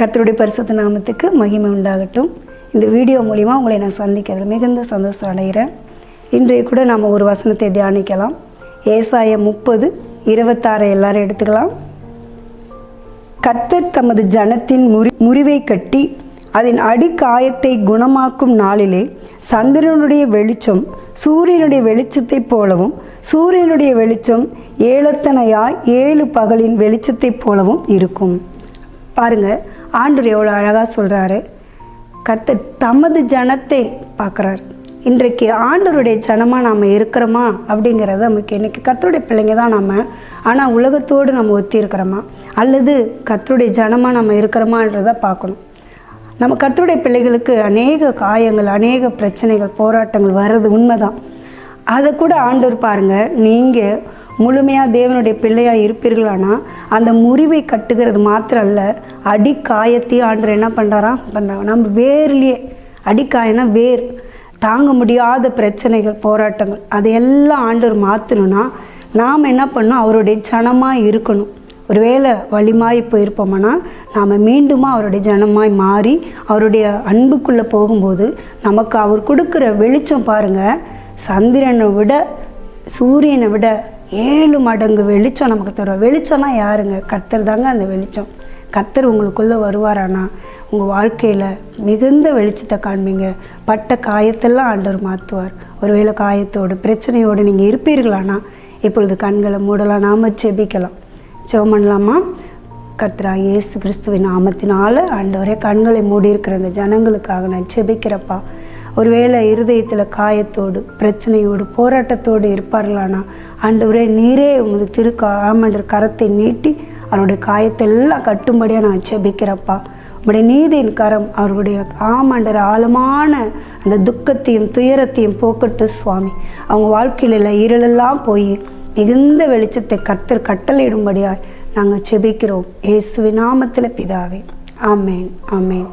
கர்த்தருடைய பரிசுத்த நாமத்துக்கு மகிமை உண்டாகட்டும். இந்த வீடியோ மூலிமா உங்களை நான் சந்திக்கிறதுல மிகுந்த சந்தோஷம் அடைகிறேன். இன்றைய கூட நாம் ஒரு வசனத்தை தியானிக்கலாம். ஏசாய முப்பது இருபத்தாறு எல்லாரும் எடுத்துக்கலாம். கர்த்தர் தமது ஜனத்தின் முறி முறிவை கட்டி அதன் அடிக்காயத்தை குணமாக்கும் நாளிலே சந்திரனுடைய வெளிச்சம் சூரியனுடைய வெளிச்சத்தைப் போலவும் சூரியனுடைய வெளிச்சம் ஏழத்தனையாய் ஏழு பகலின் வெளிச்சத்தைப் போலவும் இருக்கும். பாருங்க ஆண்டவர் எவ்வளோ அழகாக சொல்கிறாரு கர்த்தர் தமது ஜனத்தை பார்க்குறாரு. இன்றைக்கு ஆண்டவருடைய ஜனமாக நாம் இருக்கிறோமா அப்படிங்கிறத நமக்கு இன்றைக்கி கத்தருடைய பிள்ளைங்க தான் நம்ம ஆனால் உலகத்தோடு நம்ம ஒத்தி இருக்கிறோமா? அல்லது கத்தருடைய ஜனமாக நம்ம இருக்கிறோமான்றத பார்க்கணும். நம்ம கர்த்தருடைய பிள்ளைகளுக்கு அநேக காயங்கள் அநேக பிரச்சனைகள் போராட்டங்கள் வர்றது உண்மைதான். அதை கூட ஆண்டவர் பாருங்கள் நீங்கள் முழுமையாக தேவனுடைய பிள்ளையாக இருப்பீர்களானா? அந்த முறிவை கட்டுகிறது மாத்திரம் அல்ல அடிக்காயத்தையும் ஆண்டவர் என்ன பண்ணுறாரா பண்ணுறாங்க நம்ம வேர்லேயே அடிக்காயனா வேர். தாங்க முடியாத பிரச்சனைகள் போராட்டங்கள். அதையெல்லாம் ஆண்டவர் மாற்றணும்னா நாம் என்ன பண்ணணும்? அவருடைய ஜனமாக இருக்கணும். ஒருவேளை வழிமாய் போயிருப்போம்னா நாம் மீண்டுமா அவருடைய ஜனமாய் மாறி அவருடைய அன்புக்குள்ளே போகும்போது நமக்கு அவர் கொடுக்குற வெளிச்சம் பாருங்கள் சந்திரனை விட சூரியனை விட ஏழு மடங்கு வெளிச்சம் நமக்கு தரும். வெளிச்சம்னா யாருங்க? கர்த்தர் தாங்க அந்த வெளிச்சம். கர்த்தர் உங்களுக்குள்ளே வருவாரானா? உங்கள் வாழ்க்கையில் மிகுந்த வெளிச்சத்தை காண்பீங்க. பட்ட காயத்தெல்லாம் ஆண்டவர் மாற்றுவார் ஒருவேளை காயத்தோடு பிரச்சனையோடு நீங்கள் இருப்பீர்களானா? இப்பொழுது கண்களை மூடலாம். நாம் செபிக்கலாம் ஜெபம் பண்ணலாமா? இயேசு கிறிஸ்துவின் நாமத்தினால ஆண்டவரே கண்களை மூடி இருக்கிற அந்த ஜனங்களுக்காக நான் செபிக்கிறப்பா ஒருவேளை இருதயத்தில் காயத்தோடு பிரச்சனையோடு போராட்டத்தோடு இருப்பார்களானா? ஆண்டவரே நீரே உமது திருக்கா ஆமண்டர் கரத்தை நீட்டி அவருடைய காயத்தை எல்லாம் கட்டும்படியாக நான் செபிக்கிறப்பா உடைய நீதியின் கரம் அவருடைய ஆமாண்டர் ஆழமான அந்த துக்கத்தையும் துயரத்தையும் போக்கட்டு சுவாமி. அவங்க வாழ்க்கையில் இருளெல்லாம் போய் மிகுந்த வெளிச்சத்தை கத்தர் கட்டளையிடும்படியாய் நாங்கள் செபிக்கிறோம் இயேசுவின் நாமத்தில் பிதாவே. ஆமேன் ஆமேன்.